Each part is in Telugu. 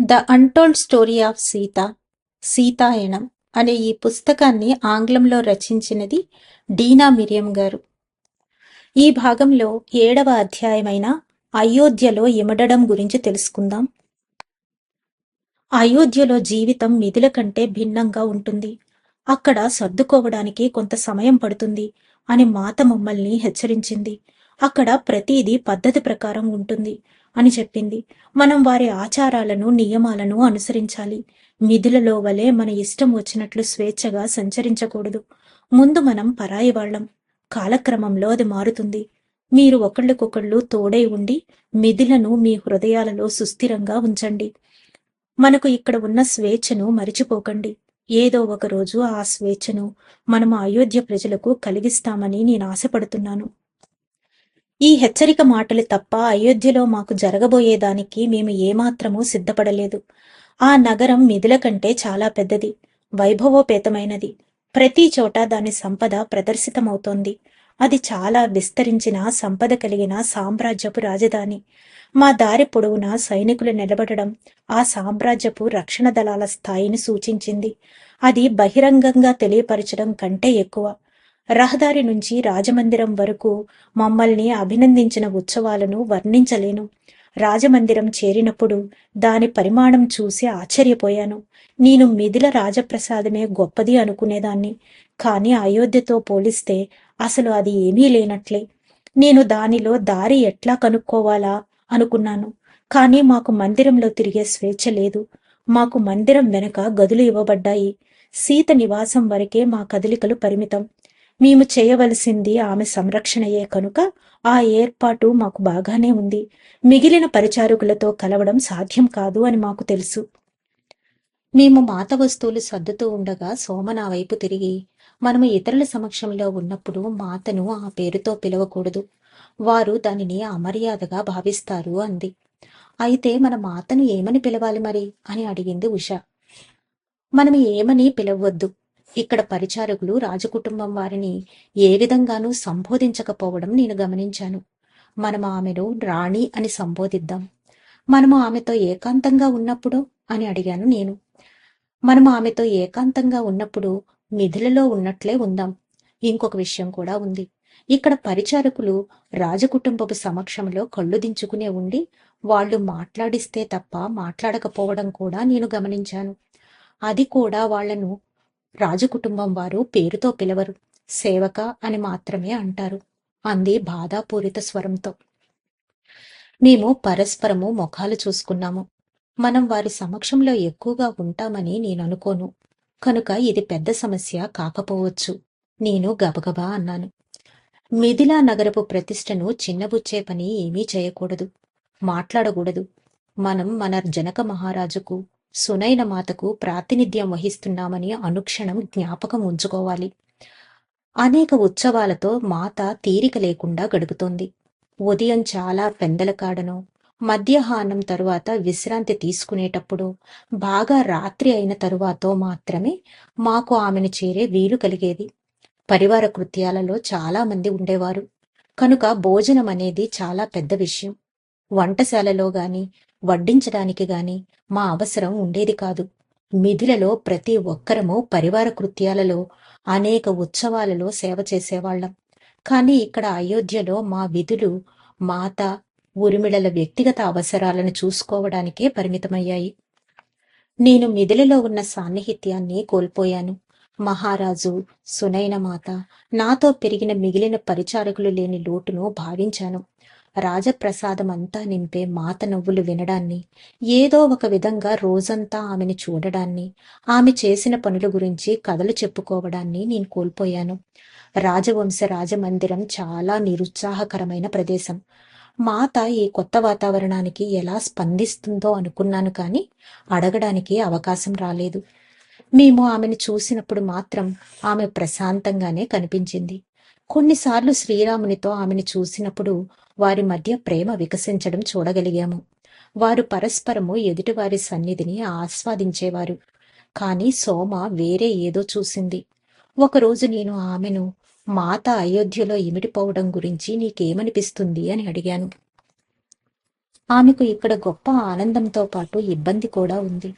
The untold story of Sita Sitayanam అనే ఈ పుస్తకాన్ని ఆంగ్లంలో రచించినది డీనా మిరియం గారు. ఈ భాగంలో ఏడవ అధ్యాయమైన అయోధ్యలో ఇమడడం గురించి తెలుసుకుందాం. అయోధ్యలో జీవితం మిథుల కంటే భిన్నంగా ఉంటుంది. అక్కడ సర్దుకోవడానికి కొంత సమయం పడుతుంది అని మాత మమ్మల్ని హెచ్చరించింది. అక్కడ ప్రతిదీ పద్ధతి ప్రకారం ఉంటుంది. అని చెప్పింది. మనం వారి ఆచారాలను నియమాలను అనుసరించాలి. మిథులలో వలె మన ఇష్టం వచ్చినట్లు స్వేచ్ఛగా సంచరించకూడదు. ముందు మనం పరాయి వాళ్ళం. కాలక్రమంలో అది మారుతుంది. మీరు ఒకళ్ళకొకళ్ళు తోడై ఉండి మిథులను మీ హృదయాలలో సుస్థిరంగా ఉంచండి. మనకు ఇక్కడ ఉన్న స్వేచ్ఛను మరిచిపోకండి. ఏదో ఒక రోజు ఆ స్వేచ్ఛను మనము అయోధ్య ప్రజలకు కలిగిస్తామని నేను ఆశపడుతున్నాను. ఈ హెచ్చరిక మాటలు తప్ప అయోధ్యలో మాకు జరగబోయేదానికి మేము ఏమాత్రమూ సిద్ధపడలేదు. ఆ నగరం మిథుల కంటే చాలా పెద్దది వైభవోపేతమైనది. ప్రతి చోట దాని సంపద ప్రదర్శితమవుతోంది. అది చాలా విస్తరించిన సంపద కలిగిన సామ్రాజ్యపు రాజధాని. మా దారి పొడవునా సైనికులు నిలబడడం ఆ సామ్రాజ్యపు రక్షణ దళాల స్థాయిని సూచించింది. అది బహిరంగంగా తెలియపరచడం కంటే ఎక్కువ. రహదారి నుంచి రాజమందిరం వరకు మమ్మల్ని అభినందించిన ఉత్సవాలను వర్ణించలేను. రాజమందిరం చేరినప్పుడు దాని పరిమాణం చూసి ఆశ్చర్యపోయాను. నేను మిథిల రాజప్రసాదమే గొప్పది అనుకునేదాన్ని. కానీ అయోధ్యతో పోలిస్తే అసలు అది ఏమీ లేనట్లే. నేను దానిలో దారి ఎట్లా కనుక్కోవాలా అనుకున్నాను. కానీ మాకు మందిరంలో తిరిగే స్వేచ్ఛ లేదు. మాకు మందిరం వెనక గదులు ఇవ్వబడ్డాయి. సీత నివాసం వరకే మా కదలికలు పరిమితం. మేము చేయవలసింది ఆమె సంరక్షణయే కనుక ఆ ఏర్పాటు మాకు బాగానే ఉంది. మిగిలిన పరిచారకులతో కలవడం సాధ్యం కాదు అని మాకు తెలుసు. మేము మాత వస్తువులు సర్దుతూ ఉండగా సోమ నా వైపు తిరిగి మనము ఇతరుల సమక్షంలో ఉన్నప్పుడు మాతను ఆ పేరుతో పిలవకూడదు. వారు దానిని అమర్యాదగా భావిస్తారు అంది. అయితే మన మాతను ఏమని పిలవాలి మరి? అని అడిగింది ఉష. మనం ఏమని పిలవద్దు? ఇక్కడ పరిచారకులు రాజకుటుంబం వారిని ఏ విధంగానూ సంబోధించకపోవడం నేను గమనించాను. మనం ఆమెను రాణి అని సంబోధిద్దాం. మనము ఆమెతో ఏకాంతంగా ఉన్నప్పుడు అని అడిగాను నేను. మనము ఆమెతో ఏకాంతంగా ఉన్నప్పుడు నిధులలో ఉన్నట్లే ఉందాం. ఇంకొక విషయం కూడా ఉంది. ఇక్కడ పరిచారకులు రాజకుటుంబపు సమక్షంలో కళ్ళు దించుకునే ఉండి వాళ్ళు మాట్లాడిస్తే తప్ప మాట్లాడకపోవడం కూడా నేను గమనించాను. అది కూడా వాళ్ళను రాజకుటుంబం వారు పేరుతో పిలవరు. సేవక అని మాత్రమే అంటారు. అంది బాధాపూరిత స్వరంతో. మేము పరస్పరము ముఖాలు చూసుకున్నాము. మనం వారి సమక్షంలో ఎక్కువగా ఉంటామని నేను అనుకోను. కనుక ఇది పెద్ద సమస్య కాకపోవచ్చు. నేను గబగబా అన్నాను. మిథిలా నగరపు ప్రతిష్టను చిన్నబుచ్చే పని ఏమీ చేయకూడదు. మాట్లాడకూడదు. మనం మన జనక మహారాజుకు సునైన మాతకు ప్రాతినిధ్యం వహిస్తున్నామని అనుక్షణం జ్ఞాపకం ఉంచుకోవాలి. అనేక ఉత్సవాలతో మాత తీరిక లేకుండా గడుపుతోంది. ఉదయం చాలా పెందల కాడను మధ్యాహ్నం తరువాత విశ్రాంతి తీసుకునేటప్పుడు బాగా రాత్రి అయిన తరువాత మాత్రమే మాకు ఆమెను చేరే వీలు కలిగేది. పరివార కృత్యాలలో చాలామంది ఉండేవారు. కనుక భోజనం అనేది చాలా పెద్ద విషయం. వంటశాలలో గాని వడ్డించడానికి గాని మా అవసరం ఉండేది కాదు. మిథులలో ప్రతి ఒక్కరము పరివార కృత్యాలలో అనేక ఉత్సవాలలో సేవ చేసేవాళ్ళం కానీ ఇక్కడ అయోధ్యలో మా విధులు మాత ఉరిమిళల వ్యక్తిగత అవసరాలను చూసుకోవడానికే పరిమితమయ్యాయి. నేను మిథులలో ఉన్న సాన్నిహిత్యాన్ని కోల్పోయాను. మహారాజు సునైన మాత నాతో పెరిగిన మిగిలిన పరిచారకులు లేని లోటును భావించాను. రాజప్రసాదం అంతా నింపే మాత నవ్వులు వినడాన్ని ఏదో ఒక విధంగా రోజంతా ఆమెని చూడడాన్ని ఆమె చేసిన పనుల గురించి కథలు చెప్పుకోవడాన్ని నేను కోల్పోయాను. రాజవంశ రాజమందిరం చాలా నిరుత్సాహకరమైన ప్రదేశం. మాత ఈ కొత్త వాతావరణానికి ఎలా స్పందిస్తుందో అనుకున్నాను కానీ అడగడానికి అవకాశం రాలేదు. మేము ఆమెను చూసినప్పుడు మాత్రం ఆమె ప్రశాంతంగానే కనిపించింది. కొన్నిసార్లు శ్రీరామునితో ఆమెను చూసినప్పుడు వారి మధ్య ప్రేమ వికసించడం చూడగలిగాము. వారు పరస్పరము ఎదుటివారి సన్నిధిని ఆస్వాదించేవారు. కానీ సోమ వేరే ఏదో చూసింది. ఒకరోజు నేను ఆమెను మాత అయోధ్యలో ఇమిడిపోవడం గురించి నీకేమనిపిస్తుంది? అని అడిగాను. ఆమెకు ఇక్కడ గొప్ప ఆనందంతో పాటు ఇబ్బంది కూడా ఉంది.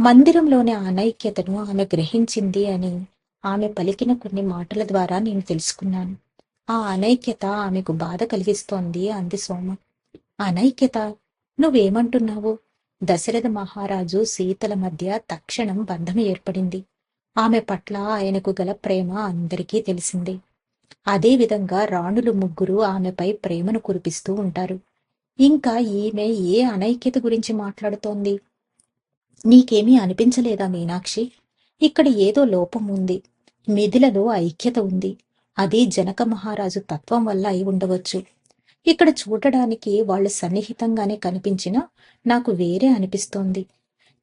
మందిరంలోని అనైక్యతను ఆమె గ్రహించింది అని ఆమె పలికిన కొన్ని మాటల ద్వారా నేను తెలుసుకున్నాను. ఆ అనైక్యత ఆమెకు బాధ కలిగిస్తోంది అంది సోమ. అనైక్యత నువ్వేమంటున్నావు? దశరథ మహారాజు సీతల మధ్య తక్షణం బంధం ఏర్పడింది. ఆమె పట్ల ఆయనకు గల ప్రేమ అందరికీ తెలిసిందే. అదేవిధంగా రాణులు ముగ్గురు ఆమెపై ప్రేమను కురిపిస్తూ ఉంటారు. ఇంకా ఈమె ఏ అనైక్యత గురించి మాట్లాడుతోంది? నీకేమీ అనిపించలేదా మీనాక్షి? ఇక్కడ ఏదో లోపం ఉంది. మిథిలలో ఐక్యత ఉంది. అది జనక మహారాజు తత్వం వల్ల అయి ఉండవచ్చు. ఇక్కడ చూడడానికి వాళ్ళు సన్నిహితంగానే కనిపించినా నాకు వేరే అనిపిస్తోంది.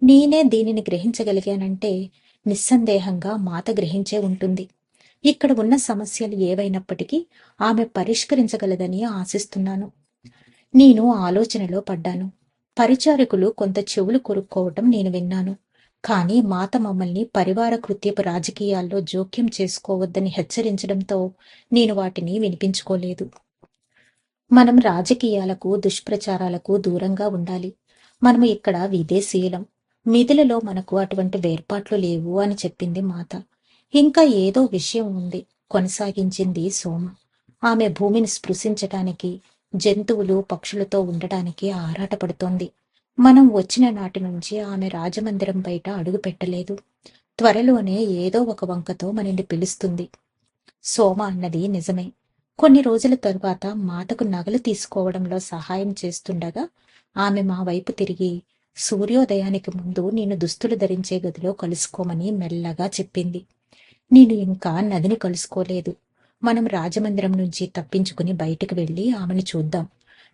నేనే దీనిని గ్రహించగలిగానంటే నిస్సందేహంగా మాత గ్రహించే ఉంటుంది. ఇక్కడ ఉన్న సమస్యలు ఏవైనప్పటికీ ఆమె పరిష్కరించగలదని ఆశిస్తున్నాను. నేను ఆలోచనలో పడ్డాను. పరిచారకులు కొంత చెవులు కొరుక్కోవటం నేను విన్నాను. కానీ మాత మమ్మల్ని పరివార కృత్యపు రాజకీయాల్లో జోక్యం చేసుకోవద్దని హెచ్చరించడంతో నేను వాటిని వినిపించుకోలేదు. మనం రాజకీయాలకు దుష్ప్రచారాలకు దూరంగా ఉండాలి. మనము ఇక్కడ విదేశీయులం. మిథులలో మనకు అటువంటి వేర్పాట్లు లేవు అని చెప్పింది మాత. ఇంకా ఏదో విషయం ఉంది. కొనసాగించింది సోమ. ఆమె భూమిని స్పృశించటానికి జంతువులు పక్షులతో ఉండటానికి ఆరాటపడుతోంది. మనం వచ్చిన నాటి నుంచి ఆమె రాజమందిరం బయట అడుగు పెట్టలేదు. త్వరలోనే ఏదో ఒక వంకతో మనల్ని పిలుస్తుంది. సోమ అన్నది నిజమే. కొన్ని రోజుల తరువాత మాతకు నగలు తీసుకోవడంలో సహాయం చేస్తుండగా ఆమె మా వైపు తిరిగి సూర్యోదయానికి ముందు నేను దుస్తులు ధరించే గదిలో కలుసుకోమని మెల్లగా చెప్పింది. నేను ఇంకా నదిని కలుసుకోలేదు. మనం రాజమందిరం నుంచి తప్పించుకుని బయటకు వెళ్ళి ఆమెను చూద్దాం.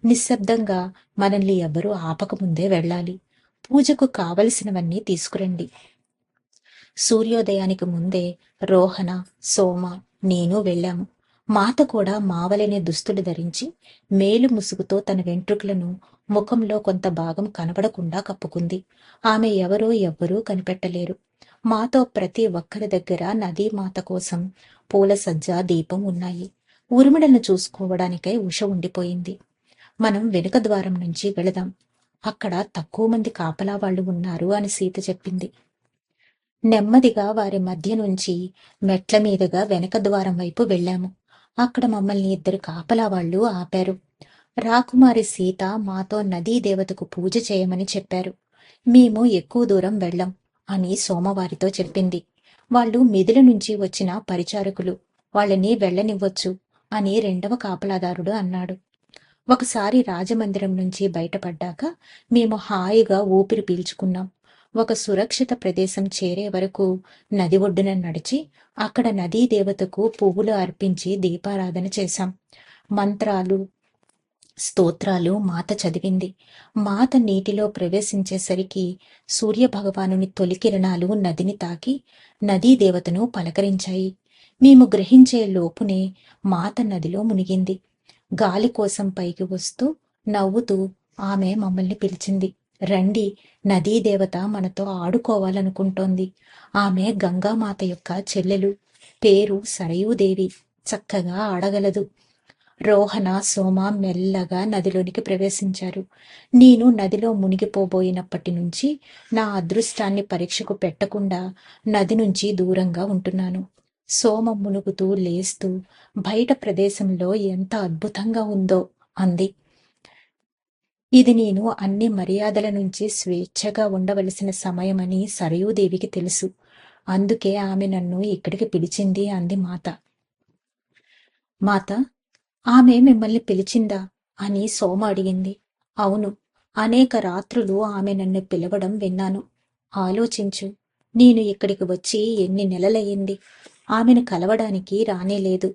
నిశ్శబ్దంగా మనల్ని ఎవరూ ఆపకముందే వెళ్ళాలి. పూజకు కావలసినవన్నీ తీసుకురండి. సూర్యోదయానికి ముందే రోహణ సోమ నేను వెళ్ళాము మాత కూడా మావలనే దుస్తులు ధరించి మేలు ముసుగుతో తన వెంట్రుకలను ముఖంలో కొంత భాగం కనబడకుండా కప్పుకుంది. ఆమె ఎవరో ఎవ్వరూ కనిపెట్టలేరు. మాతో ప్రతి ఒక్కరి దగ్గర నదీ మాత కోసం పూల సజ్జ దీపం ఉన్నాయి. ఉరుమిడను చూసుకోవడానికై ఉష ఉండిపోయింది. మనం వెనుక ద్వారం నుంచి వెళదాం. అక్కడ తక్కువ మంది కాపలా వాళ్ళు ఉన్నారు అని సీత చెప్పింది. నెమ్మదిగా వారి మధ్య నుంచి మెట్ల మీదుగా వెనక ద్వారం వైపు వెళ్ళాము. అక్కడ మమ్మల్ని ఇద్దరు కాపలా వాళ్ళు ఆపారు. రాకుమారి సీత మాతో నదీ దేవతకు పూజ చేయమని చెప్పారు. మేము ఎక్కువ దూరం వెళ్ళం అని సోమవారితో చెప్పింది. వాళ్ళు మిదుల నుంచి వచ్చిన పరిచారకులు వాళ్ళని వెళ్ళనివ్వచ్చు అని రెండవ కాపలాదారుడు అన్నాడు. ఒకసారి రాజమందిరం నుంచి బయటపడ్డాక మేము హాయిగా ఊపిరి పీల్చుకున్నాం. ఒక సురక్షిత ప్రదేశం చేరే వరకు నది ఒడ్డున నడిచి అక్కడ నదీ దేవతకు పువ్వులు అర్పించి దీపారాధన చేశాం. మంత్రాలు స్తోత్రాలు మాత చదివింది. మాత నీటిలో ప్రవేశించేసరికి సూర్య భగవానుని తొలి కిరణాలు నదిని తాకి నదీ దేవతను పలకరించాయి. మేము గ్రహించే లోపునే మాత నదిలో మునిగింది. గాలి కోసం పైకి వస్తూ నవ్వుతూ ఆమె మమ్మల్ని పిలిచింది. రండి నదీ దేవత మనతో ఆడుకోవాలనుకుంటోంది. ఆమె గంగామాత యొక్క చెల్లెలు. పేరు సరయూదేవి. చక్కగా ఆడగలదు. రోహణ సోమ మెల్లగా నదిలోనికి ప్రవేశించారు. నేను నదిలో మునిగిపోబోయినప్పటి నుంచి నా అదృష్టాన్ని పరీక్షకు పెట్టకుండా నది నుంచి దూరంగా ఉంటున్నాను. సోమ మునుగుతూ లేస్తూ బయట ప్రదేశంలో ఎంత అద్భుతంగా ఉందో అంది. ఇది నేను అన్ని మర్యాదల నుంచి స్వేచ్ఛగా ఉండవలసిన సమయమని సరయూదేవికి తెలుసు. అందుకే ఆమె నన్ను ఇక్కడికి పిలిచింది అంది మాత. మాత ఆమె మిమ్మల్ని పిలిచిందా? అని సోమ అడిగింది. అవును అనేక రాత్రులు ఆమె నన్ను పిలవడం విన్నాను. ఆలోచించు నేను ఇక్కడికి వచ్చి ఎన్ని నెలలయ్యింది? ఆమెను కలవడానికి రానేలేదు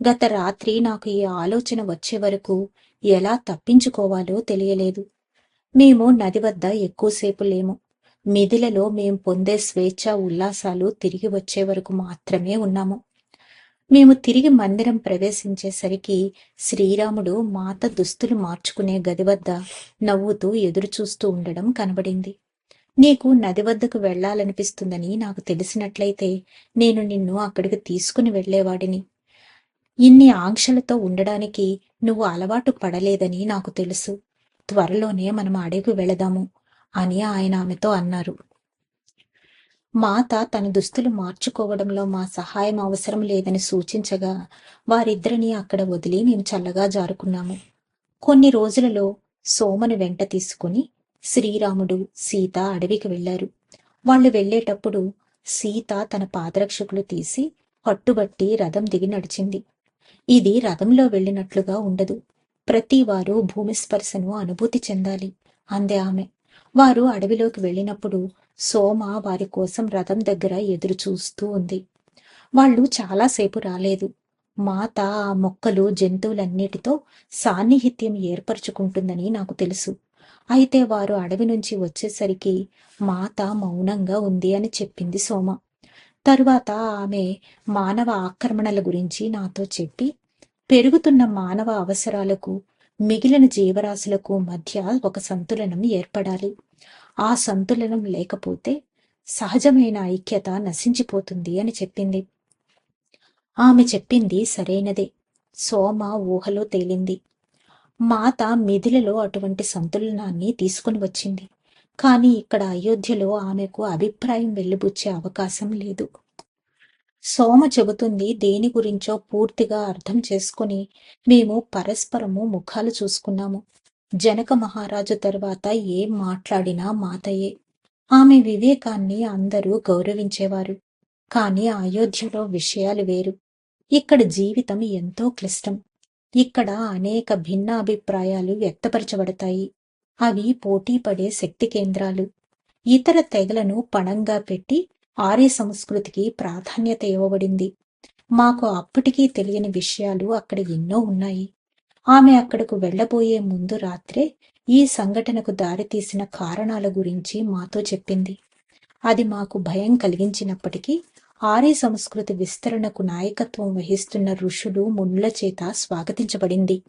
గత రాత్రి నాకు ఈ ఆలోచన వచ్చే వరకు ఎలా తప్పించుకోవాలో తెలియలేదు. మేము నది వద్ద ఎక్కువసేపు లేము. మిదిలలో మేం పొందే స్వేచ్ఛ ఉల్లాసాలు తిరిగి వచ్చే వరకు మాత్రమే ఉన్నాము. మేము తిరిగి మందిరం ప్రవేశించేసరికి శ్రీరాముడు మాత దుస్తులు మార్చుకునే గది వద్ద నవ్వుతూ ఎదురుచూస్తూ ఉండడం కనబడింది. నీకు నది వద్దకు వెళ్ళాలనిపిస్తుందని నాకు తెలిసినట్లయితే నేను నిన్ను అక్కడికి తీసుకుని వెళ్ళేవాడిని ఇన్ని ఆంక్షలతో ఉండడానికి నువ్వు అలవాటు పడలేదని నాకు తెలుసు. త్వరలోనే మనం అడవికి వెళదాము అని ఆయన ఆమెతో అన్నారు. మాత తన దుస్తులు మార్చుకోవడంలో మా సహాయం అవసరం లేదని సూచించగా వారిద్దరిని అక్కడ వదిలి మేము చల్లగా జారుకున్నాము. కొన్ని రోజులలో సోమను వెంట తీసుకుని శ్రీరాముడు సీత అడవికి వెళ్ళారు వాళ్ళు వెళ్ళేటప్పుడు సీత తన పాదరక్షకులు తీసి పట్టుబట్టి రథం దిగి నడిచింది. ఇది రథంలో వెళ్ళినట్లుగా ఉండదు. ప్రతి వారు భూమి స్పర్శను అనుభూతి చెందాలి అందే ఆమె. వారు అడవిలోకి వెళ్ళినప్పుడు సోమ వారి కోసం రథం దగ్గర ఎదురు చూస్తూ ఉంది. వాళ్ళు చాలాసేపు రాలేదు. మాత ఆ మొక్కలు జంతువులన్నిటితో సాన్నిహిత్యం ఏర్పరచుకుంటుందని నాకు తెలుసు. అయితే వారు అడవి నుంచి వచ్చేసరికి మాత మౌనంగా ఉంది అని చెప్పింది సోమ. తరువాత ఆమె మానవ ఆక్రమణల గురించి నాతో చెప్పి పెరుగుతున్న మానవ అవసరాలకు మిగిలిన జీవరాశులకు మధ్య ఒక సంతులనం ఏర్పడాలి. ఆ సంతులనం లేకపోతే సహజమైన ఐక్యత నశించిపోతుంది అని చెప్పింది. ఆమె చెప్పింది సరైనదే. సోమ ఊహలో తేలింది. మాత మిథిలలో అటువంటి సంతులనాన్ని తీసుకుని వచ్చింది. కానీ ఇక్కడ అయోధ్యలో ఆమెకు అభిప్రాయం వెళ్ళిబుచ్చే అవకాశం లేదు. సోమ చెబుతుంది దేని గురించో పూర్తిగా అర్థం చేసుకుని మేము పరస్పరము ముఖాలు చూసుకున్నాము. జనక మహారాజు తర్వాత ఏం మాట్లాడినా మాతయే. ఆమె వివేకాన్ని అందరూ గౌరవించేవారు. కానీ అయోధ్యలో విషయాలు వేరు. ఇక్కడ జీవితం ఎంతో క్లిష్టం. ఇక్కడ అనేక భిన్నాభిప్రాయాలు వ్యక్తపరచబడతాయి. అవి పోటీపడే శక్తి కేంద్రాలు. ఇతర తెగలను పణంగా పెట్టి ఆర్య సంస్కృతికి ప్రాధాన్యత ఇవ్వబడింది. మాకు అప్పటికీ తెలియని విషయాలు అక్కడ ఎన్నో ఉన్నాయి. ఆమె అక్కడకు వెళ్ళబోయే ముందు రాత్రే ఈ సంఘటనకు దారితీసిన కారణాల గురించి మాతో చెప్పింది. అది మాకు భయం కలిగించినప్పటికీ ఆర్య సంస్కృతి విస్తరణకు నాయకత్వం వహిస్తున్న ఋషులు మునుల చేత స్వాగతించబడింది.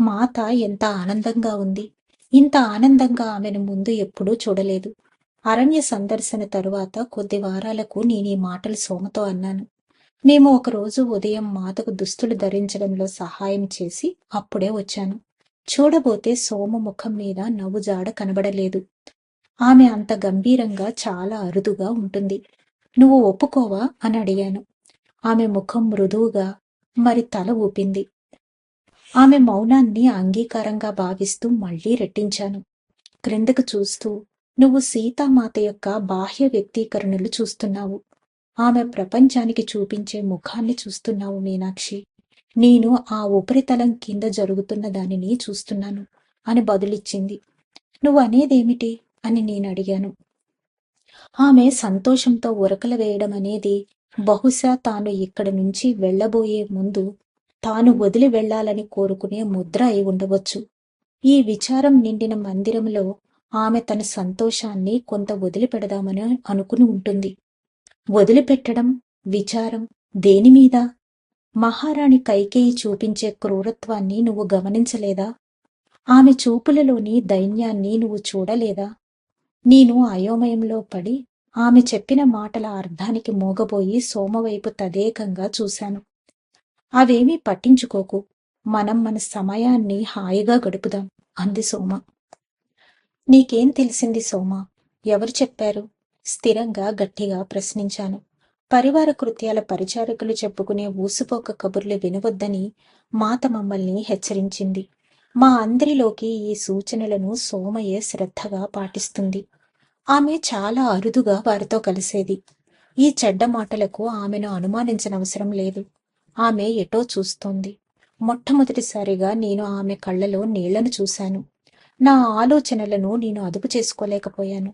మాత ఎంత ఆనందంగా ఉంది. ఇంత ఆనందంగా ఆమెను ముందు ఎప్పుడూ చూడలేదు. అరణ్య సందర్శన తరువాత కొద్ది వారాలకు నేను ఈ మాటలు సోమతో అన్నాను. మేము ఒకరోజు ఉదయం మాతకు దుస్తులు ధరించడంలో సహాయం చేసి అప్పుడే వచ్చాను. చూడబోతే సోమ ముఖం మీద నవ్వు జాడ కనబడలేదు. ఆమె అంత గంభీరంగా చాలా అరుదుగా ఉంటుంది. నువ్వు ఒప్పుకోవా? అని అడిగాను. ఆమె ముఖం మృదువుగా మరి తల ఊపింది. ఆమె మౌనాన్ని అంగీకారంగా భావిస్తూ మళ్ళీ రెట్టించాను. క్రిందకు చూస్తూ నువ్వు సీతామాత యొక్క బాహ్య వ్యక్తీకరణలు చూస్తున్నావు. ఆమె ప్రపంచానికి చూపించే ముఖాన్ని చూస్తున్నావు మీనాక్షి. నేను ఆ ఉపరితలం కింద జరుగుతున్న దానిని చూస్తున్నాను అని బదులిచ్చింది. నువ్వు అనేదేమిటి? అని నేను అడిగాను. ఆమె సంతోషంతో ఉరకలు వేయడం అనేది బహుశా తాను ఇక్కడి నుంచి వెళ్ళబోయే ముందు తాను వదిలి వెళ్ళాలని కోరుకునే ముద్ర అయి ఉండవచ్చు. ఈ విచారం నిండిన మందిరంలో ఆమె తన సంతోషాన్ని కొంత వదిలిపెడదామని అనుకుని ఉంటుంది. వదిలిపెట్టడం విచారం దేనిమీద మహారాణి కైకేయి చూపించే క్రూరత్వాన్ని నువ్వు గమనించలేదా? ఆమె చూపులలోని దైన్యాన్ని నువ్వు చూడలేదా? నేను అయోమయంలో పడి ఆమె చెప్పిన మాటల అర్థానికి మోగబోయి సోమవైపు తదేకంగా చూశాను. అవేమీ పట్టించుకోకు. మనం మన సమయాన్ని హాయిగా గడుపుదాం అంది సోమ. నీకేం తెలిసింది సోమ? ఎవరు చెప్పారు? స్థిరంగా గట్టిగా ప్రశ్నించాను. పరివార కృత్యాల పరిచారకులు చెప్పుకునే ఊసుపోక కబుర్లు వినవద్దని మాత మమ్మల్ని హెచ్చరించింది. మా అందరిలోకి ఈ సూచనలను సోమయే శ్రద్ధగా పాటిస్తుంది. ఆమె చాలా అరుదుగా వారితో కలిసేది. ఈ చెడ్డ మాటలకు ఆమెను అనుమానించనవసరం లేదు. ఆమె ఎటో చూస్తోంది. మొట్టమొదటిసారిగా నేను ఆమె కళ్ళలో నీళ్ళను చూశాను. నా ఆలోచనలను నేను అదుపు చేసుకోలేకపోయాను.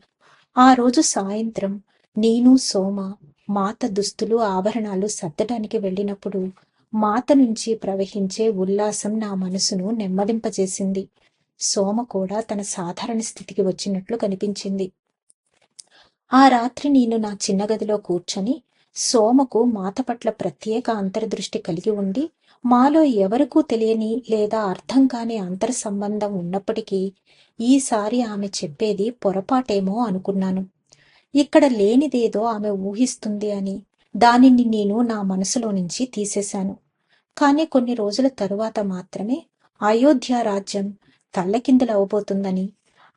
ఆ రోజు సాయంత్రం నేను సోమ మాత దుస్తులు ఆభరణాలు సర్దటానికి వెళ్ళినప్పుడు మాత నుంచి ప్రవహించే ఉల్లాసం నా మనసును నెమ్మదింపజేసింది. సోమ కూడా తన సాధారణ స్థితికి వచ్చినట్లు కనిపించింది. ఆ రాత్రి నేను నా చిన్న గదిలో కూర్చొని సోమకు మాత పట్ల ప్రత్యేక అంతర్దృష్టి కలిగి ఉండి మాలో ఎవరికూ తెలియని లేదా అర్థం కాని అంతర్ సంబంధం ఉన్నప్పటికీ ఈసారి ఆమె చెప్పేది పొరపాటేమో అనుకున్నాను. ఇక్కడ లేనిదేదో ఆమె ఊహిస్తుంది అని దానిని నేను నా మనసులో నుంచి తీసేశాను. కానీ కొన్ని రోజుల తరువాత మాత్రమే అయోధ్య రాజ్యం తల్లకిందులవబోతుందని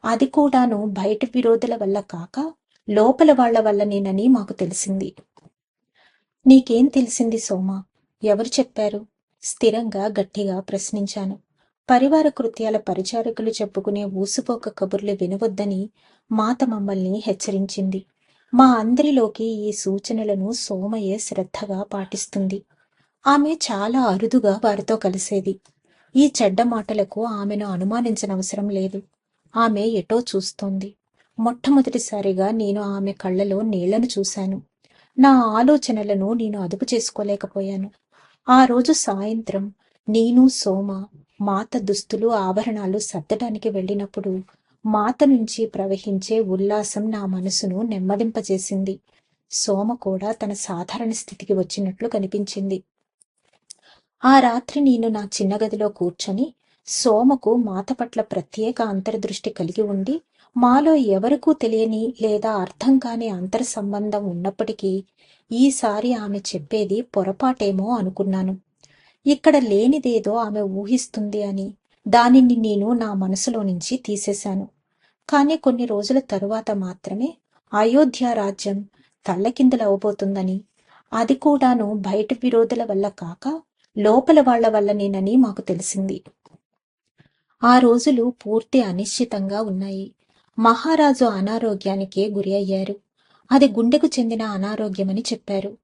అది కూడాను బయట విరోధుల వల్ల కాక లోపల వాళ్ళ వల్లనేనని మాకు తెలిసింది. నీకేం తెలిసింది సోమ? ఎవరు చెప్పారు? స్థిరంగా గట్టిగా ప్రశ్నించాను. పరివార కృత్యాల పరిచారకులు చెప్పుకునే ఊసుపోక కబుర్లు వినవద్దని మాత మమ్మల్ని హెచ్చరించింది. మా అందరిలోకి ఈ సూచనలను సోమయ్య శ్రద్ధగా పాటిస్తుంది. ఆమె చాలా అరుదుగా వారితో కలిసేది. ఈ చెడ్డ మాటలకు ఆమెను అనుమానించనవసరం లేదు. ఆమె ఎటో చూస్తోంది. మొట్టమొదటిసారిగా నేను ఆమె కళ్ళలో నీళ్ళను చూశాను. నా ఆలోచనలను నేను అదుపు చేసుకోలేకపోయాను. ఆ రోజు సాయంత్రం నేను సోమ మాత దుస్తులు ఆభరణాలు సర్దటానికి వెళ్ళినప్పుడు మాత నుంచి ప్రవహించే ఉల్లాసం నా మనసును నెమ్మదింపజేసింది. సోమ కూడా తన సాధారణ స్థితికి వచ్చినట్లు కనిపించింది. ఆ రాత్రి నేను నా చిన్న గదిలో కూర్చొని సోమకు మాత పట్ల ప్రత్యేక అంతర్దృష్టి కలిగి ఉండి మాలో ఎవరికూ తెలియని లేదా అర్థం కాని అంతర్ సంబంధం ఉన్నప్పటికీ ఈసారి ఆమె చెప్పేది పొరపాటేమో అనుకున్నాను. ఇక్కడ లేనిదేదో ఆమె ఊహిస్తుంది అని దానిని నేను నా మనసులో నుంచి తీసేశాను. కానీ కొన్ని రోజుల తరువాత మాత్రమే అయోధ్య రాజ్యం తల్లకిందులవబోతుందని అది కూడాను బయట విరోధుల వల్ల కాక లోపల వాళ్ళ వల్లనేనని మాకు తెలిసింది. ఆ రోజులు పూర్తి అనిశ్చితంగా ఉన్నాయి. మహారాజు అనారోగ్యానికి గురి అయ్యారు. అది గుండెకు చెందిన అనారోగ్యమని చెప్పారు.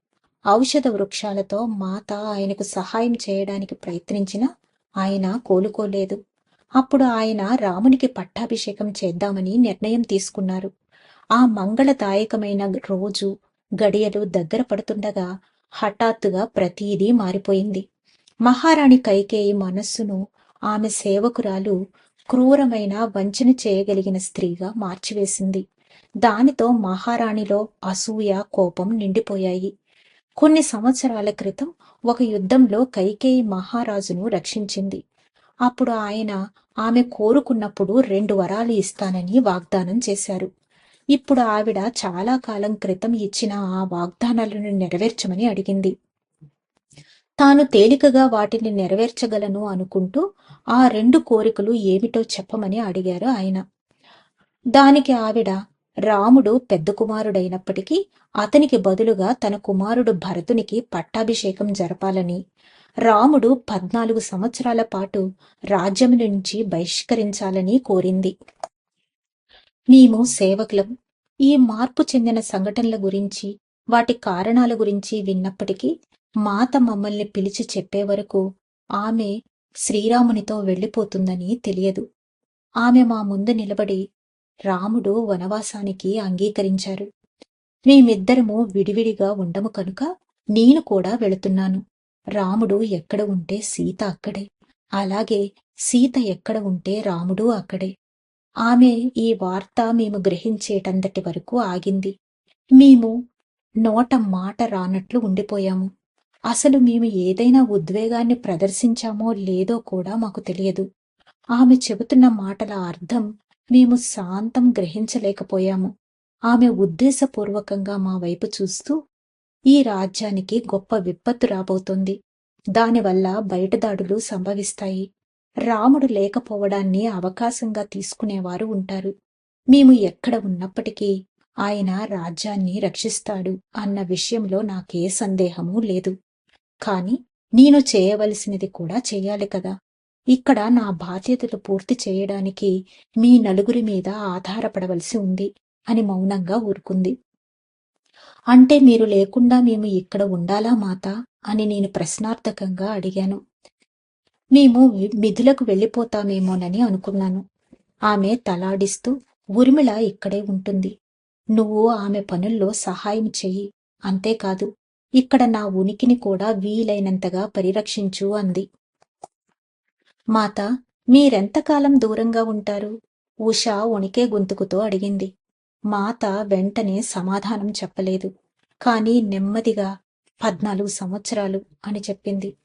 ఔషధ వృక్షాలతో మాత ఆయనకు సహాయం చేయడానికి ప్రయత్నించినా ఆయన కోలుకోలేదు. అప్పుడు ఆయన రామునికి పట్టాభిషేకం చేద్దామని నిర్ణయం తీసుకున్నారు. ఆ మంగళదాయకమైన రోజు గడియలు దగ్గర పడుతుండగా హఠాత్తుగా ప్రతీదీ మారిపోయింది. మహారాణి కైకేయి మనస్సును ఆమె సేవకురాలు క్రూరమైన వంచన చేయగలిగిన స్త్రీగా మార్చివేసింది. దానితో మహారాణిలో అసూయ కోపం నిండిపోయాయి. కొన్ని సంవత్సరాల క్రితం ఒక యుద్ధంలో కైకేయి మహారాజును రక్షించింది. అప్పుడు ఆయన ఆమె కోరుకున్నప్పుడు రెండు వరాలు ఇస్తానని వాగ్దానం చేశారు. ఇప్పుడు ఆవిడ చాలా కాలం క్రితం ఇచ్చిన ఆ వాగ్దానాలను నెరవేర్చమని అడిగింది. తాను తేలికగా వాటిని నెరవేర్చగలను అనుకుంటూ ఆ రెండు కోరికలు ఏమిటో చెప్పమని అడిగారు ఆయన. దానికి ఆవిడ రాముడు పెద్ద కుమారుడైనప్పటికీ అతనికి బదులుగా తన కుమారుడు భరతునికి పట్టాభిషేకం జరపాలని రాముడు పద్నాలుగు సంవత్సరాల పాటు రాజ్యం నుంచి బహిష్కరించాలని కోరింది. మేము సేవకులం. ఈ మార్పు చెందిన సంఘటనల గురించి వాటి కారణాల గురించి విన్నప్పటికీ మాత మమ్మల్ని పిలిచి చెప్పే వరకు ఆమె శ్రీరామునితో వెళ్ళిపోతుందని తెలియదు. ఆమె మా ముందు నిలబడి రాముడు వనవాసానికి అంగీకరించారు. మేమిద్దరము విడివిడిగా ఉండము కనుక నేను కూడా వెళుతున్నాను. రాముడు ఎక్కడ ఉంటే సీత అక్కడే. అలాగే సీత ఎక్కడ ఉంటే రాముడు అక్కడే. ఆమె ఈ వార్త మేము గ్రహించేటంతటి వరకు ఆగింది. మేము నోట మాట రానట్లు ఉండిపోయాము. అసలు మేము ఏదైనా ఉద్వేగాన్ని ప్రదర్శించామో లేదో కూడా మాకు తెలియదు. ఆమె చెబుతున్న మాటల అర్థం మేము శాంతం గ్రహించలేకపోయాము. ఆమె ఉద్దేశపూర్వకంగా మా వైపు చూస్తూ ఈ రాజ్యానికి గొప్ప విపత్తు రాబోతోంది. దానివల్ల బయటదాడులు సంభవిస్తాయి. రాముడు లేకపోవడాన్ని అవకాశంగా తీసుకునేవారు ఉంటారు. మేము ఎక్కడ ఉన్నప్పటికీ ఆయన రాజ్యాన్ని రక్షిస్తాడు అన్న విషయంలో నాకే సందేహమూ లేదు. కాని నేను చేయవలసినది కూడా చేయాలి కదా. ఇక్కడ నా బాధ్యతలు పూర్తి చేయడానికి మీ నలుగురి మీద ఆధారపడవలసి ఉంది అని మౌనంగా ఊరుకుంది. అంటే మీరు లేకుండా మేము ఇక్కడ ఉండాలా మాత అని నేను ప్రశ్నార్థకంగా అడిగాను. మేము మిధులకు వెళ్ళిపోతామేమోనని అనుకున్నాను. ఆమె తలాడిస్తూ ఉర్మిళ ఇక్కడే ఉంటుంది. నువ్వు ఆమె పనుల్లో సహాయం చెయ్యి. అంతేకాదు ఇక్కడ నా ఉనికిని కూడా వీలైనంతగా పరిరక్షించు అంది. మాత మీరెంతకాలం దూరంగా ఉంటారు? ఉషా వణికే గొంతుకుతో అడిగింది. మాత వెంటనే సమాధానం చెప్పలేదు. కాని నెమ్మదిగా పద్నాలుగు సంవత్సరాలు అని చెప్పింది.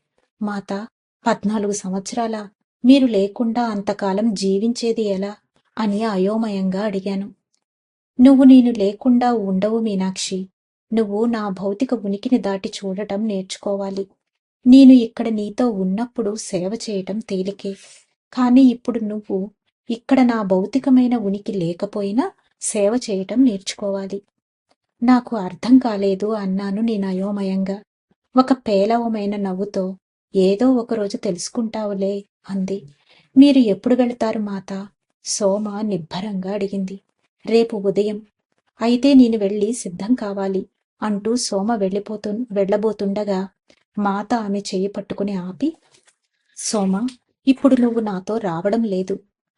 మాత పద్నాలుగు సంవత్సరాల? మీరు లేకుండా అంతకాలం జీవించేది ఎలా? అని అయోమయంగా అడిగాను. నువ్వు నేను లేకుండా ఉండవు మీనాక్షి. నువ్వు నా భౌతిక ఉనికిని దాటి చూడటం నేర్చుకోవాలి. నేను ఇక్కడ నీతో ఉన్నప్పుడు సేవ చేయటం తేలికే. కానీ ఇప్పుడు నువ్వు ఇక్కడ నా భౌతికమైన ఉనికి లేకపోయినా సేవ చేయటం నేర్చుకోవాలి. నాకు అర్థం కాలేదు అన్నాను నేను అయోమయంగా ఒక పేలవమైన నవ్వుతో ఏదో ఒకరోజు తెలుసుకుంటావులే అంది. మీరు ఎప్పుడు వెళతారు మాత? సోమ నిబ్బరంగా అడిగింది. రేపు ఉదయం. అయితే నేను వెళ్ళి సిద్ధం కావాలి. అంటూ సోమ వెళ్ళిపోతు వెళ్ళబోతుండగా మాత ఆమె చేయి పట్టుకుని ఆపి సోమ ఇప్పుడు నువ్వు నాతో రావడం లేదు.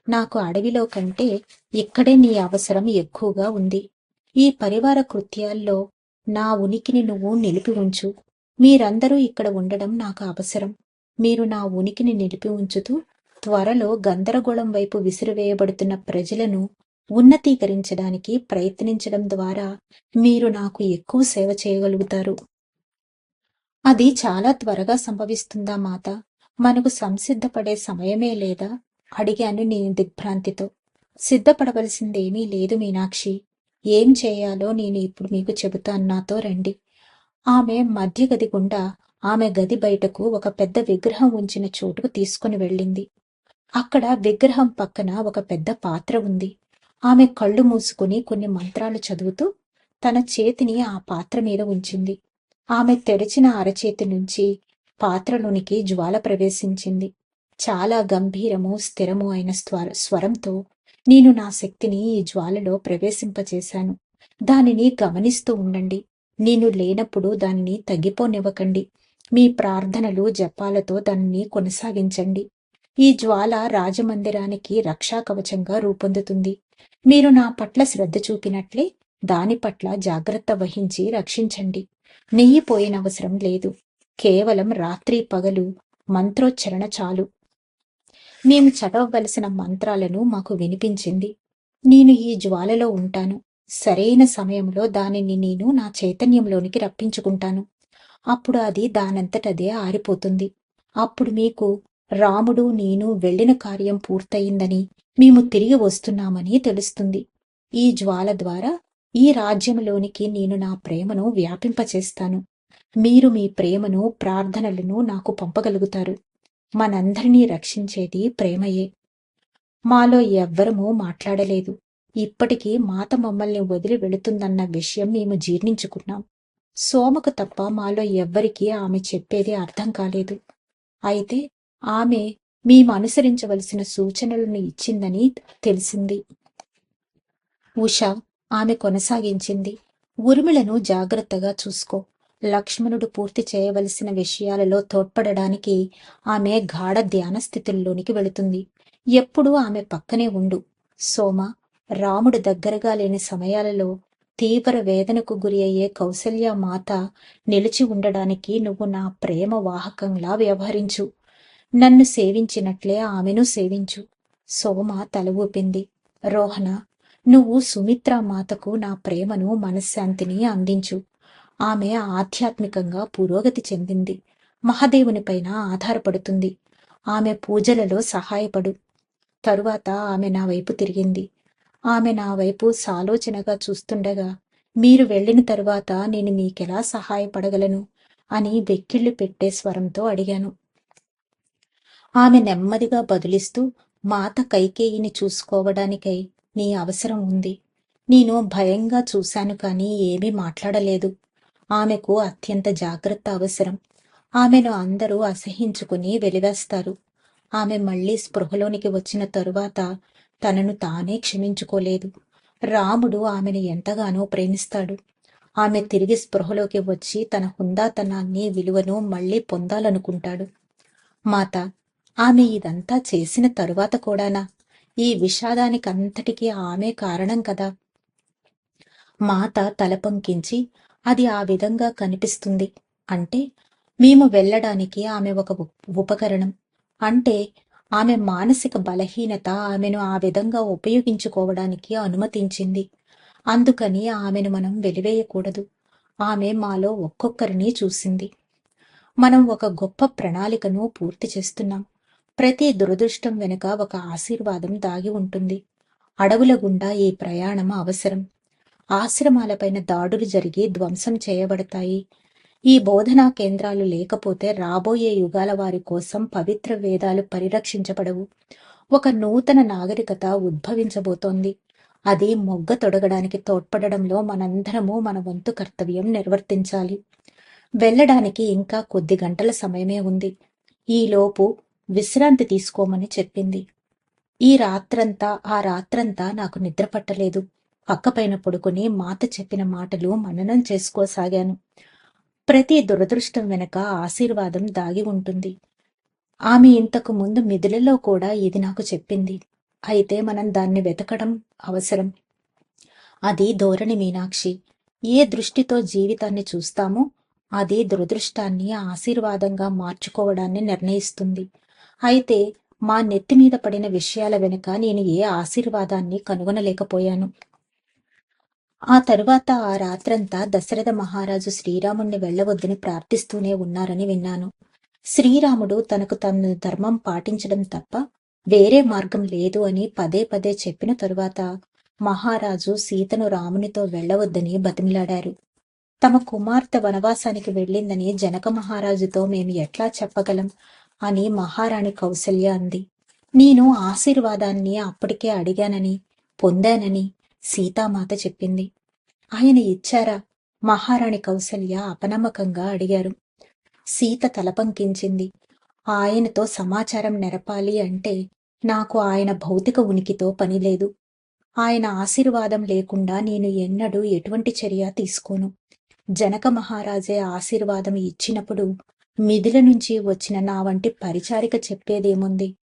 నాకు అడవిలో కంటే ఇక్కడే నీ అవసరం ఎక్కువగా ఉంది. ఈ పరివార కృత్యాల్లో నా ఉనికిని నువ్వు నిలిపి ఉంచు. మీరందరూ ఇక్కడ ఉండడం నాకు అవసరం. మీరు నా ఉనికిని నిలిపి ఉంచుతూ త్వరలో గందరగోళం వైపు విసిరివేయబడుతున్న ప్రజలను ఉన్నతీకరించడానికి ప్రయత్నించడం ద్వారా మీరు నాకు ఎక్కువ సేవ చేయగలుగుతారు. అది చాలా త్వరగా సంభవిస్తుందా మాత? మనకు సంసిద్ధపడే సమయమే లేదా? అడిగాను నేను దిగ్భ్రాంతితో. సిద్ధపడవలసిందేమీ లేదు మీనాక్షి. ఏం చేయాలో నేను ఇప్పుడు మీకు చెబుతాను నాతో రండి. ఆమె మధ్య గది గుండా ఆమె గది బయటకు ఒక పెద్ద విగ్రహం ఉంచిన చోటుకు తీసుకుని వెళ్ళింది. అక్కడ విగ్రహం పక్కన ఒక పెద్ద పాత్ర ఉంది. ఆమె కళ్ళు మూసుకుని కొన్ని మంత్రాలు చదువుతూ తన చేతిని ఆ పాత్ర మీద ఉంచింది. ఆమె తెరిచిన అరచేతి నుంచి పాత్రలోనికి జ్వాల ప్రవేశించింది. చాలా గంభీరము స్థిరము అయిన స్వర స్వరంతో నేను నా శక్తిని ఈ జ్వాలలో ప్రవేశింపచేశాను. దానిని గమనిస్తూ ఉండండి. నేను లేనప్పుడు దానిని తగ్గిపోనివ్వకండి. మీ ప్రార్థనలు జపాలతో దానిని కొనసాగించండి. ఈ జ్వాల రాజమందిరానికి రక్షా కవచంగా రూపొందుతుంది. మీరు నా పట్ల శ్రద్ధ చూపినట్లే దాని పట్ల జాగ్రత్త వహించి రక్షించండి. నెయ్యి పోయినవసరం లేదు. కేవలం రాత్రి పగలు మంత్రోచ్చరణ చాలు. మేము చదవవలసిన మంత్రాలను మాకు వినిపించింది. నేను ఈ జ్వాలలో ఉంటాను. సరైన సమయంలో దానిని నేను నా చైతన్యంలోనికి రప్పించుకుంటాను. అప్పుడు అది దానంతటదే ఆరిపోతుంది. అప్పుడు మీకు రాముడు నేను వెళ్ళిన కార్యం పూర్తయిందని మేము తిరిగి వస్తున్నామని తెలుస్తుంది. ఈ జ్వాల ద్వారా ఈ రాజ్యంలోనికి నేను నా ప్రేమను వ్యాపింపచేస్తాను. మీరు మీ ప్రేమను ప్రార్థనలను నాకు పంపగలుగుతారు. మనందరినీ రక్షించేది ప్రేమయే. మాలో ఎవ్వరమూ మాట్లాడలేదు. ఇప్పటికీ మాత మమ్మల్ని వదిలి వెళుతుందన్న విషయం మేము జీర్ణించుకున్నాం. సోమకు తప్ప మాలో ఎవ్వరికీ ఆమె చెప్పేది అర్థం కాలేదు. అయితే ఆమె మేము అనుసరించవలసిన సూచనలను ఇచ్చిందని తెలిసింది. ఉష ఆమె కొనసాగించింది. ఉర్మిళను జాగ్రత్తగా చూసుకో. లక్ష్మణుడు పూర్తి చేయవలసిన విషయాలలో తోడ్పడడానికి ఆమె గాఢ ధ్యాన స్థితుల్లోనికి వెళుతుంది. ఎప్పుడూ ఆమె పక్కనే ఉండు. సోమ రాముడు దగ్గరగా లేని సమయాలలో తీవ్ర వేదనకు గురి అయ్యే కౌసల్య మాత నిలిచి ఉండడానికి నువ్వు నా ప్రేమ వాహకంలా వ్యవహరించు. నన్ను సేవించినట్లే ఆమెను సేవించు. సోమ తల ఊపింది రోహన నువ్వు సుమిత్ర మాతకు నా ప్రేమను మనశ్శాంతిని అందించు. ఆమె ఆధ్యాత్మికంగా పురోగతి చెందింది. మహాదేవునిపైన ఆధారపడుతుంది. ఆమె పూజలలో సహాయపడు. తరువాత ఆమె నా వైపు తిరిగింది. ఆమె నా వైపు సాలోచనగా చూస్తుండగా మీరు వెళ్ళిన తరువాత నేను మీకెలా సహాయపడగలను అని వెక్కిళ్ళు పెట్టే స్వరంతో అడిగాను. ఆమె నెమ్మదిగా బదులిస్తూ మాత కైకేయిని చూసుకోవడానికై నీ అవసరం ఉంది. నేను భయంగా చూశాను కానీ ఏమీ మాట్లాడలేదు. ఆమెకు అత్యంత జాగ్రత్త అవసరం. ఆమెను అందరూ అసహించుకుని వెలివేస్తారు. ఆమె మళ్ళీ స్పృహలోనికి వచ్చిన తరువాత తనను తానే క్షమించుకోలేదు. రాముడు ఆమెను ఎంతగానో ప్రేమిస్తాడు. ఆమె తిరిగి స్పృహలోకి వచ్చి తన హుందాతనాన్ని విలువను మళ్ళీ పొందాలనుకుంటాడు. మాత ఆమె ఇదంతా చేసిన తరువాత కూడానా? ఈ విషాదానికంతటికీ ఆమె కారణం కదా. మాత తలపంకించి అది ఆ విధంగా కనిపిస్తుంది అంటే మేము వెళ్ళడానికి ఆమె ఒక ఉపకరణం. అంటే ఆమె మానసిక బలహీనత ఆమెను ఆ విధంగా ఉపయోగించుకోవడానికి అనుమతించింది. అందుకని ఆమెను మనం వెలివేయకూడదు. ఆమె మాలో ఒక్కొక్కరిని చూసింది. మనం ఒక గొప్ప ప్రణాళికను పూర్తి చేస్తున్నాం. ప్రతి దురదృష్టం వెనుక ఒక ఆశీర్వాదం దాగి ఉంటుంది. అడవుల గుండా ఈ ప్రయాణం అవసరం? ఆశ్రమాలపైన దాడులు జరిగి ధ్వంసం చేయబడతాయి. ఈ బోధనా కేంద్రాలు లేకపోతే రాబోయే యుగాల వారి కోసం పవిత్ర వేదాలు పరిరక్షించబడవు. ఒక నూతన నాగరికత ఉద్భవించబోతోంది. అది మొగ్గ తొడగడానికి తోడ్పడడంలో మనందరము మన వంతు కర్తవ్యం నిర్వర్తించాలి. వెళ్ళడానికి ఇంకా కొద్ది గంటల సమయమే ఉంది. ఈలోపు విశ్రాంతి తీసుకోమని చెప్పింది. ఈ రాత్రంతా ఆ రాత్రంతా నాకు నిద్ర పట్టలేదు. పక్కపైన పడుకుని మాత చెప్పిన మాటలు మననం చేసుకోసాగాను. ప్రతి దురదృష్టం వెనక ఆశీర్వాదం దాగి ఉంటుంది. ఆమె ఇంతకు ముందు మిథులలో కూడా ఇది నాకు చెప్పింది. అయితే మనం దాన్ని వెతకడం అవసరం. అది ధోరణి మీనాక్షి. ఏ దృష్టితో జీవితాన్ని చూస్తామో అది దురదృష్టాన్ని ఆశీర్వాదంగా మార్చుకోవడాన్ని నిర్ణయిస్తుంది. అయితే మా నెత్తి మీద పడిన విషయాల వెనుక నేను ఏ ఆశీర్వాదాన్ని కనుగొనలేకపోయాను. ఆ తరువాత ఆ రాత్రంతా దశరథ మహారాజు శ్రీరాముణ్ణి వెళ్ళవద్దని ప్రార్థిస్తూనే ఉన్నారని విన్నాను. శ్రీరాముడు తనకు తన ధర్మం పాటించడం తప్ప వేరే మార్గం లేదు అని పదే పదే చెప్పిన తరువాత మహారాజు సీతను రామునితో వెళ్ళవద్దని బతిమిలాడారు. తమ కుమార్తె వనవాసానికి వెళ్ళిందని జనక మహారాజుతో మేము ఎట్లా చెప్పగలం? అని మహారాణి కౌసల్య అంది. నేను ఆశీర్వాదాన్ని అప్పటికే అడిగానని పొందానని సీతామాత చెప్పింది. ఆయన ఇచ్చారా? మహారాణి కౌసల్య అపనమ్మకంగా అడిగారు. సీత తలపంకించింది. ఆయనతో సమాచారం నెరపాలి అంటే నాకు ఆయన భౌతిక ఉనికితో పని లేదు. ఆయన ఆశీర్వాదం లేకుండా నేను ఎన్నడూ ఎటువంటి చర్య తీసుకోను. జనక మహారాజే ఆశీర్వాదం ఇచ్చినప్పుడు మిథిల నుంచి వచ్చిన నా వంటి పరిచారిక చెప్పేదేముంది?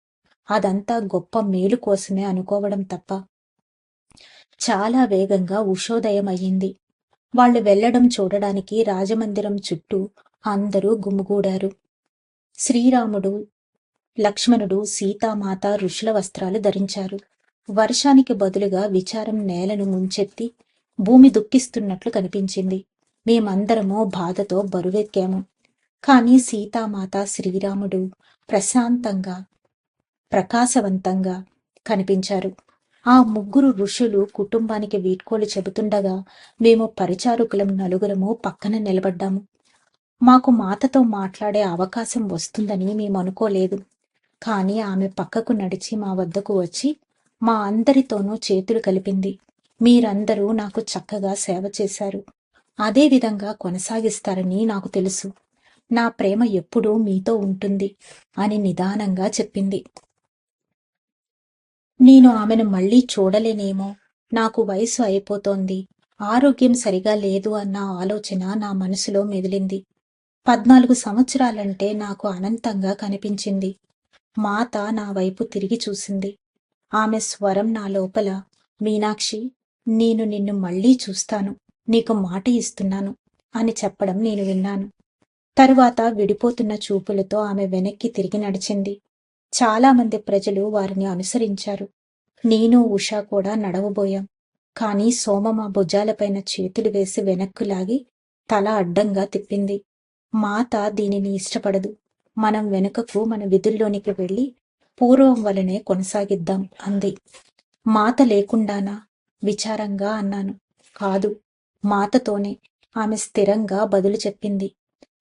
అదంతా గొప్ప మేలు కోసమే అనుకోవడం తప్ప. చాలా వేగంగా ఉషోదయం అయ్యింది వాళ్ళు వెళ్ళడం చూడడానికి రాజమందిరం చుట్టూ అందరూ గుమ్ముగూడారు శ్రీరాముడు లక్ష్మణుడు సీతామాత ఋషుల వస్త్రాలు ధరించారు. వర్షానికి బదులుగా విచారం నేలను ముంచెత్తి భూమి దుఃఖిస్తున్నట్లు కనిపించింది. మేమందరము బాధతో బరువెక్కాము. కానీ సీతామాత శ్రీరాముడు ప్రశాంతంగా ప్రకాశవంతంగా కనిపించారు. ఆ ముగ్గురు ఋషులు కుటుంబానికి వీడ్కోలు చెబుతుండగా మేము పరిచారకులం నలుగురము పక్కన నిలబడ్డాము. మాకు మాతతో మాట్లాడే అవకాశం వస్తుందని మేము అనుకోలేదు. కానీ ఆమె పక్కకు నడిచి మా వద్దకు వచ్చి మా అందరితోనూ చేతులు కలిపింది. మీరందరూ నాకు చక్కగా సేవ చేశారు. అదే విధంగా కొనసాగిస్తారని నాకు తెలుసు. నా ప్రేమ ఎప్పుడూ మీతో ఉంటుంది అని నిదానంగా చెప్పింది. నేను ఆమెను మళ్ళీ చూడలేనేమో నాకు వయసు అయిపోతోంది ఆరోగ్యం సరిగా లేదు అన్న ఆలోచన నా మనసులో మెదిలింది. పద్నాలుగు సంవత్సరాలంటే నాకు అనంతంగా కనిపించింది. మాత నా వైపు తిరిగి చూసింది. ఆమె స్వరం నా లోపల మీనాక్షి నేను నిన్ను మళ్ళీ చూస్తాను నీకు మాట ఇస్తున్నాను అని చెప్పడం నేను విన్నాను. తరువాత విడిపోతున్న చూపులతో ఆమె వెనక్కి తిరిగి నడిచింది. చాలామంది ప్రజలు వారిని అనుసరించారు. నేను ఉషా కూడా నడవబోయాం. కానీ సోమ మా భుజాలపైన చేతులు వేసి వెనక్కు లాగి తల అడ్డంగా తిప్పింది. మాత దీనిని ఇష్టపడదు. మనం వెనుకకు మన విధుల్లోనికి వెళ్ళి పూర్వం వలనే కొనసాగిద్దాం అంది. మాత లేకుండానా? విచారంగా అన్నాను. కాదు. మాతతోనే ఆమె స్థిరంగా బదులు చెప్పింది.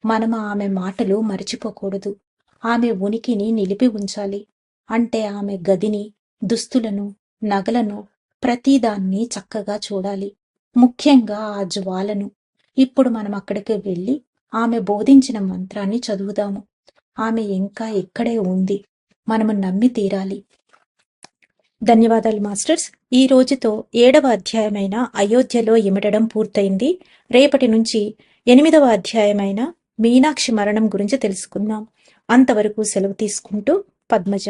మనం ఆమె మాటలు మరచిపోకూడదు. ఆమె ఉనికిని నిలిపి ఉంచాలి. అంటే ఆమె గదిని దుస్తులను నగలను ప్రతిదాన్ని చక్కగా చూడాలి. ముఖ్యంగా ఆ జ్వాలను. ఇప్పుడు మనం అక్కడికి వెళ్ళి ఆమె బోధించిన మంత్రాన్ని చదువుదాము. ఆమె ఇంకా ఇక్కడే ఉంది. మనము నమ్మి తీరాలి. ధన్యవాదాలు మాస్టర్స్. ఈ రోజుతో ఏడవ అధ్యాయమైన అయోధ్యలో ఇమడడం పూర్తయింది. రేపటి నుంచి ఎనిమిదవ అధ్యాయమైన మీనాక్షి మరణం గురించి తెలుసుకుందాం. అంతవరకు సెలవు తీసుకుంటూ పద్మజ.